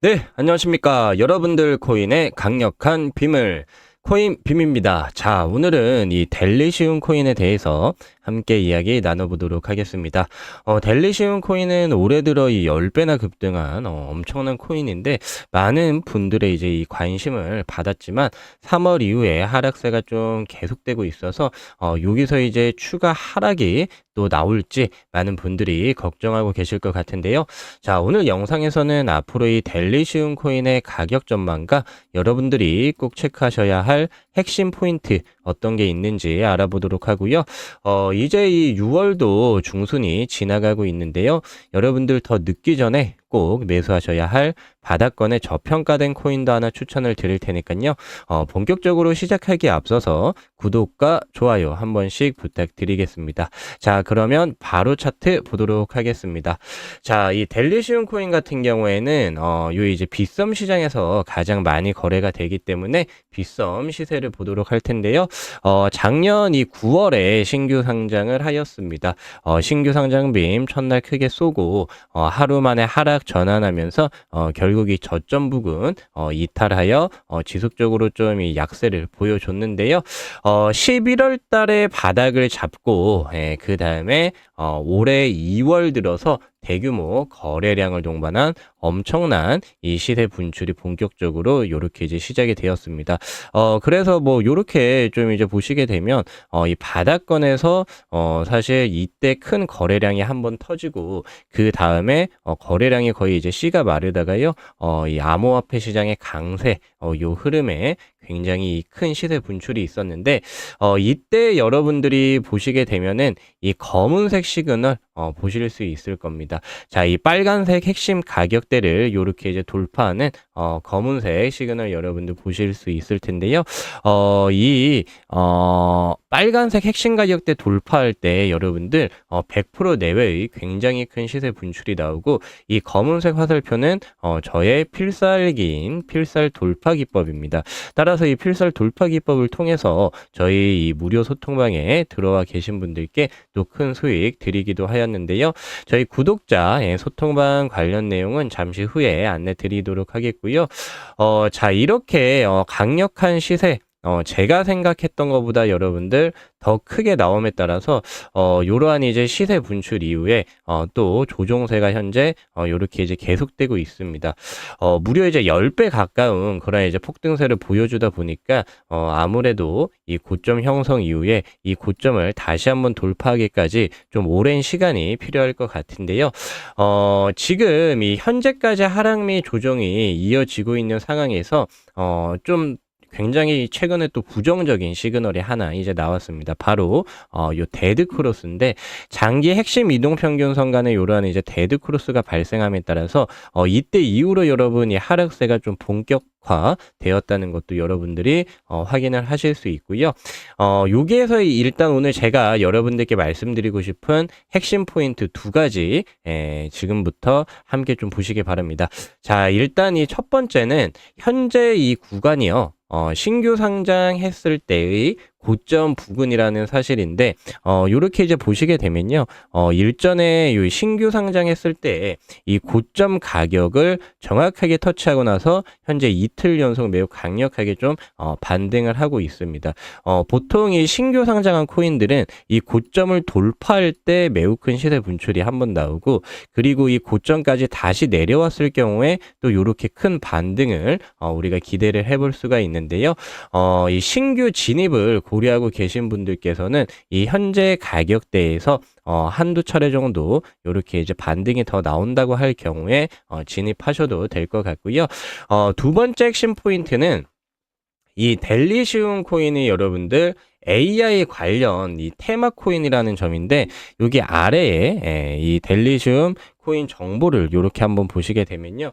네, 안녕하십니까. 여러분들 코인의 강력한 빔을 코인 빔입니다. 자, 오늘은 이 델리시움 코인에 대해서 함께 이야기 나눠보도록 하겠습니다. 어, 델리시움 코인은 올해 들어 이 10배나 급등한 어, 엄청난 코인인데 많은 분들의 이제 이 관심을 받았지만 3월 이후에 하락세가 좀 계속되고 있어서 어, 여기서 이제 추가 하락이 또 나올지 많은 분들이 걱정하고 계실 것 같은데요. 자, 오늘 영상에서는 앞으로 이 델리시움 코인의 가격 전망과 여러분들이 꼭 체크하셔야 할 핵심 포인트 어떤 게 있는지 알아보도록 하고요. 어, 이제 이 6월도 중순이 지나가고 있는데요. 여러분들 더 늦기 전에 꼭 매수하셔야 할 바닥권의 저평가된 코인도 하나 추천을 드릴 테니까요. 어, 본격적으로 시작하기에 앞서서 구독과 좋아요 한 번씩 부탁드리겠습니다. 자, 그러면 바로 차트 보도록 하겠습니다. 자, 이 델리시움 코인 같은 경우에는 어, 요 이제 빗썸 시장에서 가장 많이 거래가 되기 때문에 빗썸 시세를 보도록 할 텐데요. 어, 작년 이 9월에 신규 상장을 하였습니다. 어, 신규 상장빔 첫날 크게 쏘고 어, 하루 만에 하락 전환하면서 어, 결국 이 저점 부근 어, 이탈하여 어, 지속적으로 좀 이 약세를 보여줬는데요. 어, 11월 달에 바닥을 잡고 예, 그 다음에 어, 올해 2월 들어서 대규모 거래량을 동반한 엄청난 이 시세 분출이 본격적으로 이렇게 이제 시작이 되었습니다. 어, 그래서 뭐 이렇게 좀 이제 보시게 되면 어, 이 바닥권에서 어, 사실 이때 큰 거래량이 한번 터지고 그 다음에 어, 거래량이 거의 이제 씨가 마르다가요. 어, 이 암호화폐 시장의 강세 어, 요 흐름에 굉장히 큰 시세 분출이 있었는데 어, 이때 여러분들이 보시게 되면은 이 검은색 시그널 어, 보실 수 있을 겁니다. 자, 이 빨간색 핵심 가격대를 이렇게 이제 돌파하는 어, 검은색 시그널 여러분들 보실 수 있을 텐데요. 어, 이 어, 빨간색 핵심 가격대 돌파할 때 여러분들 어, 100% 내외의 굉장히 큰 시세 분출이 나오고 이 검은색 화살표는 어, 저의 필살기인 필살 돌파 기법입니다. 따라서 이 필살 돌파 기법을 통해서 저희 이 무료 소통방에 들어와 계신 분들께 또 큰 수익 드리기도 하였 는데요. 저희 구독자 예, 소통방 관련 내용은 잠시 후에 안내 드리도록 하겠고요. 어, 자, 이렇게 어, 강력한 시세 어, 제가 생각했던 것보다 여러분들 더 크게 나옴에 따라서 어, 이러한 이제 시세 분출 이후에 어, 또 조종세가 현재 어, 요렇게 이제 계속되고 있습니다. 어, 무려 이제 10배 가까운 그런 이제 폭등세를 보여주다 보니까 어, 아무래도 이 고점 형성 이후에 이 고점을 다시 한번 돌파하기까지 좀 오랜 시간이 필요할 것 같은데요. 어, 지금 이 현재까지 하락 및 조정이 이어지고 있는 상황에서 어, 좀 굉장히 최근에 또 부정적인 시그널이 하나 이제 나왔습니다. 바로 어, 요 데드 크로스인데 장기 핵심 이동 평균선 간의 요러한 이제 데드 크로스가 발생함에 따라서 어, 이때 이후로 여러분 이 하락세가 좀 본격 화 되었다는 것도 여러분들이 어, 확인을 하실 수 있고요. 어, 여기에서 일단 오늘 제가 여러분들께 말씀드리고 싶은 핵심 포인트 두 가지 에, 지금부터 함께 좀 보시기 바랍니다. 자, 일단 이 첫 번째는 현재 이 구간이요. 어, 신규 상장했을 때의 고점 부근이라는 사실인데 어 요렇게 이제 보시게 되면요. 어 일전에 요 신규 상장했을 때 이 고점 가격을 정확하게 터치하고 나서 현재 이틀 연속 매우 강력하게 좀 어, 반등을 하고 있습니다. 어 보통 이 신규 상장한 코인들은 이 고점을 돌파할 때 매우 큰 시세 분출이 한 번 나오고 그리고 이 고점까지 다시 내려왔을 경우에 또 요렇게 큰 반등을 어 우리가 기대를 해볼 수가 있는데요. 어 이 신규 진입을 고려하고 계신 분들께서는 이 현재 가격대에서 어, 한두 차례 정도 이렇게 이제 반등이 더 나온다고 할 경우에 어, 진입하셔도 될 것 같고요. 어, 두 번째 핵심 포인트는 이 델리시움 코인이 여러분들 AI 관련 이 테마 코인이라는 점인데 여기 아래에 예, 이 델리시움 코인 정보를 이렇게 한번 보시게 되면요.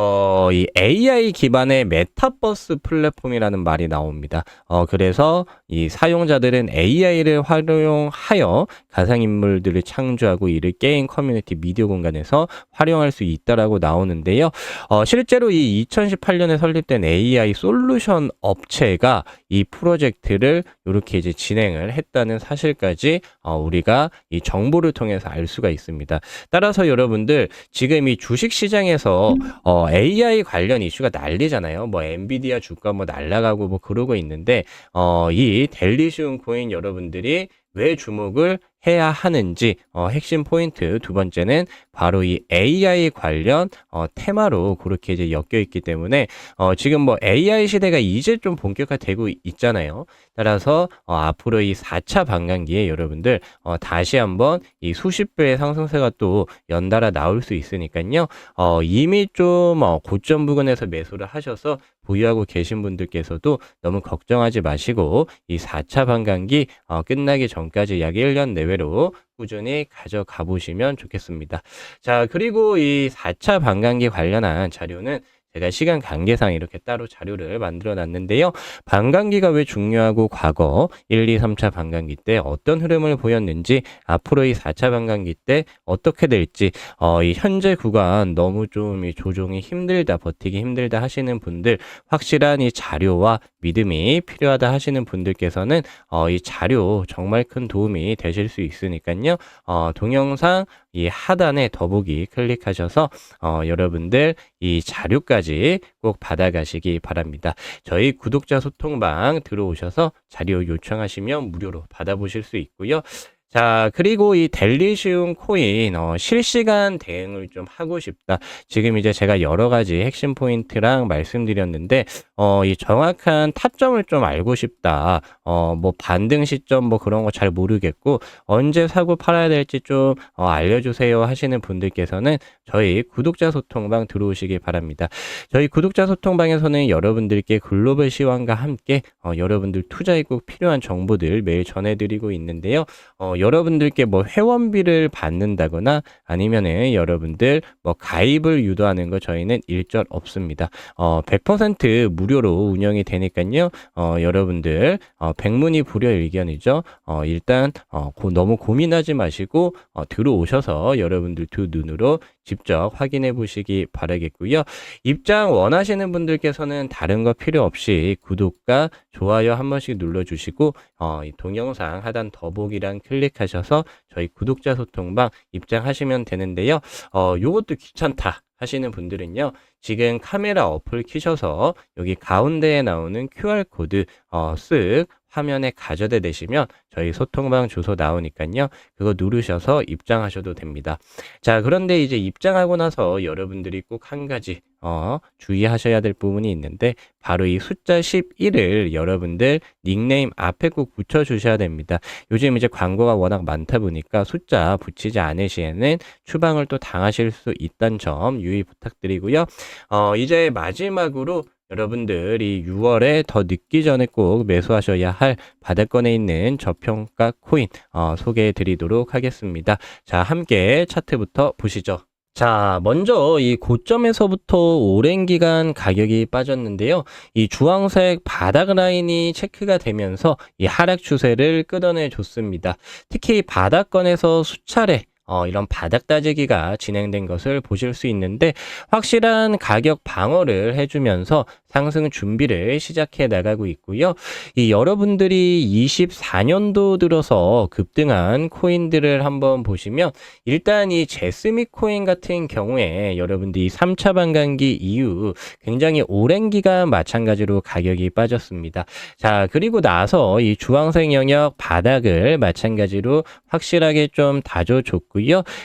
어, 이 AI 기반의 메타버스 플랫폼이라는 말이 나옵니다. 어, 그래서 이 사용자들은 AI를 활용하여 가상인물들을 창조하고 이를 게임 커뮤니티 미디어 공간에서 활용할 수 있다라고 나오는데요. 어, 실제로 이 2018년에 설립된 AI 솔루션 업체가 이 프로젝트를 이렇게 이제 진행을 했다는 사실까지 어, 우리가 이 정보를 통해서 알 수가 있습니다. 따라서 여러분들 지금 이 주식 시장에서 어, 어, AI 관련 이슈가 난리잖아요. 뭐 엔비디아 주가 뭐 날라가고 뭐 그러고 있는데 어, 이 델리시움 코인 여러분들이 왜 주목을 해야 하는지 어, 핵심 포인트 두 번째는 바로 이 AI 관련 어, 테마로 그렇게 이제 엮여 있기 때문에 어, 지금 뭐 AI 시대가 이제 좀 본격화되고 있잖아요. 따라서 어, 앞으로 이 4차 반감기에 여러분들 어, 다시 한번 이 수십 배의 상승세가 또 연달아 나올 수 있으니까요. 어, 이미 좀 어, 고점 부근에서 매수를 하셔서 보유하고 계신 분들께서도 너무 걱정하지 마시고 이 4차 반감기 어, 끝나기 전까지 약 1년 내외로 꾸준히 가져가 보시면 좋겠습니다. 자, 그리고 이 4차 반감기 관련한 자료는 제가 시간 관계상 이렇게 따로 자료를 만들어 놨는데요. 반감기가 왜 중요하고 과거 1, 2, 3차 반감기 때 어떤 흐름을 보였는지 앞으로 이 4차 반감기 때 어떻게 될지 어, 이 현재 구간 너무 좀 이 조종이 힘들다 버티기 힘들다 하시는 분들 확실한 이 자료와 믿음이 필요하다 하시는 분들께서는 어, 이 자료 정말 큰 도움이 되실 수 있으니까요. 어, 동영상 이 하단에 더보기 클릭하셔서 어, 여러분들 이 자료까지 꼭 받아가시기 바랍니다. 저희 구독자 소통방 들어오셔서 자료 요청하시면 무료로 받아보실 수 있고요. 자, 그리고 이 델리시움 코인, 어, 실시간 대응을 좀 하고 싶다. 지금 이제 제가 여러 가지 핵심 포인트랑 말씀드렸는데, 어, 이 정확한 타점을 좀 알고 싶다. 어, 뭐 반등 시점 뭐 그런 거 잘 모르겠고, 언제 사고 팔아야 될지 좀 어, 알려주세요 하시는 분들께서는 저희 구독자 소통방 들어오시기 바랍니다. 저희 구독자 소통방에서는 여러분들께 글로벌 시황과 함께 어, 여러분들 투자에 꼭 필요한 정보들 매일 전해드리고 있는데요. 어, 여러분들께 뭐 회원비를 받는다거나 아니면은 여러분들 뭐 가입을 유도하는 거 저희는 일절 없습니다. 어, 100% 무료로 운영이 되니까요. 어, 여러분들 어, 백문이 불여일견이죠. 어, 일단 어, 고, 너무 고민하지 마시고 어, 들어오셔서 여러분들 두 눈으로 직접 확인해 보시기 바라겠고요. 입장 원하시는 분들께서는 다른 거 필요 없이 구독과 좋아요 한 번씩 눌러 주시고 어, 이 동영상 하단 더보기란 클릭 하셔서 저희 구독자 소통방 입장하시면 되는데요. 어, 요것도 귀찮다. 하시는 분들은요, 지금 카메라 어플 키셔서 여기 가운데에 나오는 QR코드, 어, 쓱 화면에 가져다 대시면 저희 소통방 주소 나오니까요. 그거 누르셔서 입장하셔도 됩니다. 자, 그런데 이제 입장하고 나서 여러분들이 꼭 한 가지 어, 주의하셔야 될 부분이 있는데 바로 이 숫자 11을 여러분들 닉네임 앞에 꼭 붙여 주셔야 됩니다. 요즘 이제 광고가 워낙 많다 보니까 숫자 붙이지 않으시에는 추방을 또 당하실 수 있다는 점 유의 부탁드리고요. 어, 이제 마지막으로 여러분들이 6월에 더 늦기 전에 꼭 매수하셔야 할 바닥권에 있는 저평가 코인 어, 소개해 드리도록 하겠습니다. 자, 함께 차트부터 보시죠. 자, 먼저 이 고점에서부터 오랜 기간 가격이 빠졌는데요. 이 주황색 바닥 라인이 체크가 되면서 이 하락 추세를 끊어내 줬습니다. 특히 바닥권에서 수차례 어, 이런 바닥 따지기가 진행된 것을 보실 수 있는데 확실한 가격 방어를 해주면서 상승 준비를 시작해 나가고 있고요. 이 여러분들이 24년도 들어서 급등한 코인들을 한번 보시면 일단 이 제스미 코인 같은 경우에 여러분들이 3차 반감기 이후 굉장히 오랜 기간 마찬가지로 가격이 빠졌습니다. 자, 그리고 나서 이 주황색 영역 바닥을 마찬가지로 확실하게 좀 다져줬고요.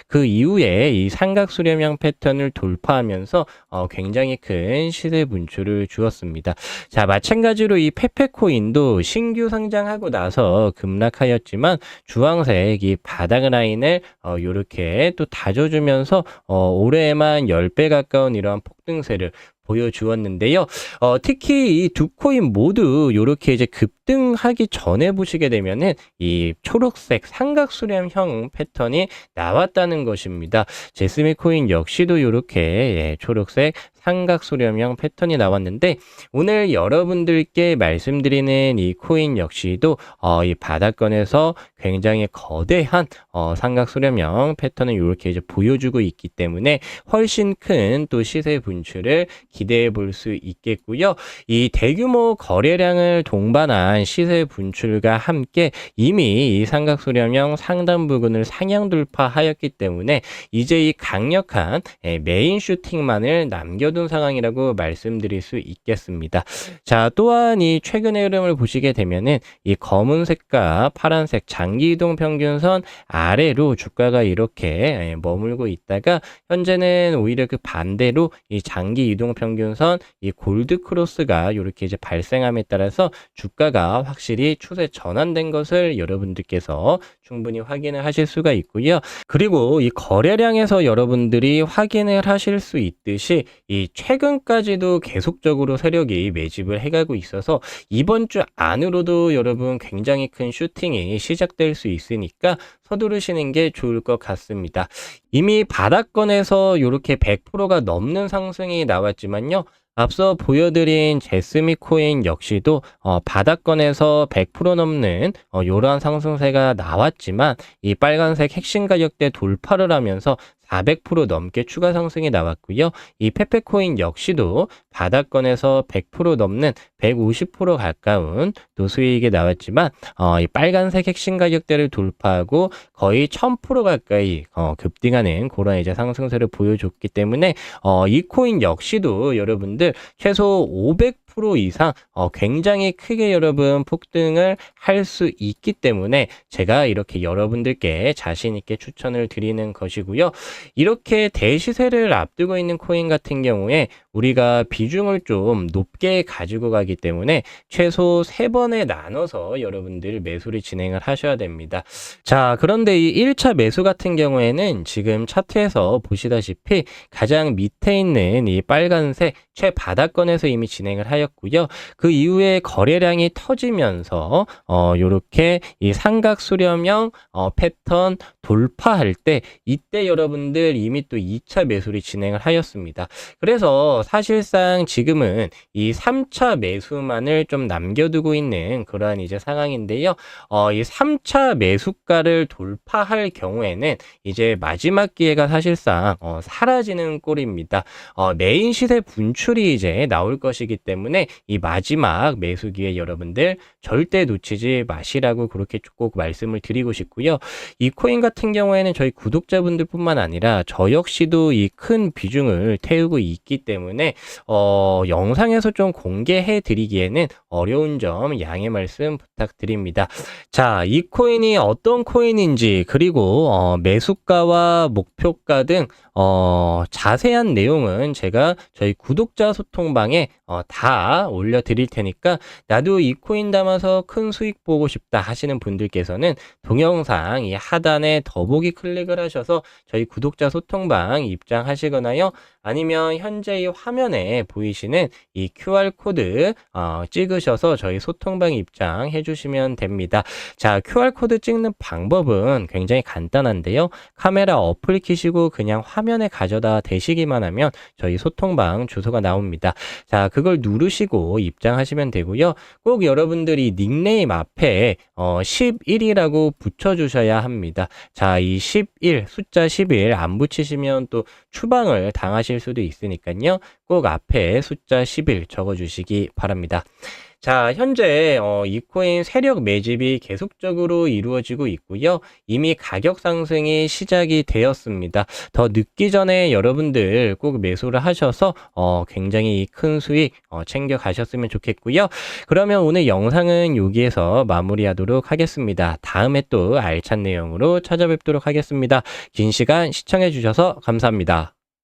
그 이후에 이 삼각 수렴형 패턴을 돌파하면서 어, 굉장히 큰 시세 분출을 주었습니다. 자, 마찬가지로 이 페페코인도 신규 상장하고 나서 급락하였지만 주황색 이 바닥 라인을 어, 이렇게 또 다져주면서 어, 올해에만 10배 가까운 이러한 폭등세를 보여주었는데요. 어, 특히 이 두 코인 모두 이렇게 이제 급등하기 전에 보시게 되면은 이 초록색 삼각수렴형 패턴이 나왔다는 것입니다. 제스미 코인 역시도 이렇게 예, 초록색 삼각수렴형 패턴이 나왔는데 오늘 여러분들께 말씀드리는 이 코인 역시도 어, 이 바닥권에서 굉장히 거대한 어, 삼각 수렴형 패턴을 이렇게 이제 보여주고 있기 때문에 훨씬 큰 또 시세 분출을 기대해 볼 수 있겠고요. 이 대규모 거래량을 동반한 시세 분출과 함께 이미 이 삼각 수렴형 상단 부근을 상향 돌파하였기 때문에 이제 이 강력한 예, 메인 슈팅만을 남겨 둔 상황이라고 말씀드릴 수 있겠습니다. 자, 또한 이 최근의 흐름을 보시게 되면은 이 검은색과 파란색 장기 이동 평균선 아래로 주가가 이렇게 예, 머물고 있다가 현재는 오히려 그 반대로 이 장기 이동 평균선 이 골드 크로스가 이렇게 이제 발생함에 따라서 주가가 확실히 추세 전환된 것을 여러분들께서 충분히 확인을 하실 수가 있고요. 그리고 이 거래량에서 여러분들이 확인을 하실 수 있듯이 이 최근까지도 계속적으로 세력이 매집을 해가고 있어서 이번 주 안으로도 여러분 굉장히 큰 슈팅이 시작될 수 있으니까 서두르시는 게 좋을 것 같습니다. 이미 바닥권에서 이렇게 100%가 넘는 상승이 나왔지만요. 앞서 보여드린 제스미 코인 역시도 어, 바닥권에서 100% 넘는 어, 이러한 상승세가 나왔지만 이 빨간색 핵심 가격대 돌파를 하면서 400% 넘게 추가 상승이 나왔고요. 이 페페코인 역시도 바닥권에서 100% 넘는 150% 가까운 또 수익이 나왔지만 어, 이 빨간색 핵심 가격대를 돌파하고 거의 1000% 가까이 어, 급등하는 그런 이제 상승세를 보여줬기 때문에 어, 이 코인 역시도 여러분들 최소 500% 이상 어, 굉장히 크게 여러분 폭등을 할 수 있기 때문에 제가 이렇게 여러분들께 자신 있게 추천을 드리는 것이고요. 이렇게 대시세를 앞두고 있는 코인 같은 경우에 우리가 비중을 좀 높게 가지고 가기 때문에 최소 세번에 나눠서 여러분들 매수를 진행을 하셔야 됩니다. 자, 그런데 이 1차 매수 같은 경우에는 지금 차트에서 보시다시피 가장 밑에 있는 이 빨간색 최바닥권에서 이미 진행을 하였고요. 그 이후에 거래량이 터지면서 어 요렇게 이 삼각 수렴형 어 패턴 돌파할 때 이때 여러분들 이미 또 2차 매수를 진행을 하였습니다. 그래서 사실상 지금은 이 3차 매수만을 좀 남겨두고 있는 그러한 이제 상황인데요. 어, 이 3차 매수가를 돌파할 경우에는 이제 마지막 기회가 사실상 어, 사라지는 꼴입니다. 어, 메인 시세 분출이 이제 나올 것이기 때문에 이 마지막 매수 기회 여러분들 절대 놓치지 마시라고 그렇게 꼭 말씀을 드리고 싶고요. 이 코인 같은 경우에는 저희 구독자분들뿐만 아니라 저 역시도 이 큰 비중을 태우고 있기 때문에 어, 영상에서 좀 공개해 드리기에는 어려운 점 양해 말씀 부탁드립니다. 자, 이 코인이 어떤 코인인지 그리고 어, 매수가와 목표가 등 어, 자세한 내용은 제가 저희 구독자 소통방에 어, 다 올려 드릴 테니까 나도 이 코인 담아서 큰 수익 보고 싶다 하시는 분들께서는 동영상 이 하단에 더보기 클릭을 하셔서 저희 구독자 소통방 입장하시거나요. 아니면 현재 이 화면에 보이시는 이 QR코드 어, 찍으셔서 저희 소통방 입장해 주시면 됩니다. 자, QR코드 찍는 방법은 굉장히 간단한데요. 카메라 어플 키시고 그냥 화면에 가져다 대시기만 하면 저희 소통방 주소가 나옵니다. 자, 그걸 누르시고 입장하시면 되고요. 꼭 여러분들이 닉네임 앞에 어, 11이라고 붙여주셔야 합니다. 자, 이 11, 숫자 11 안 붙이시면 또 추방을 당하실 수도 있으니까요. 꼭 앞에 숫자 11 적어주시기 바랍니다. 자, 현재 어, 이 코인 세력 매집이 계속적으로 이루어지고 있고요. 이미 가격 상승이 시작이 되었습니다. 더 늦기 전에 여러분들 꼭 매수를 하셔서 어, 굉장히 큰 수익 어, 챙겨 가셨으면 좋겠고요. 그러면 오늘 영상은 여기에서 마무리하도록 하겠습니다. 다음에 또 알찬 내용으로 찾아뵙도록 하겠습니다. 긴 시간 시청해 주셔서 감사합니다.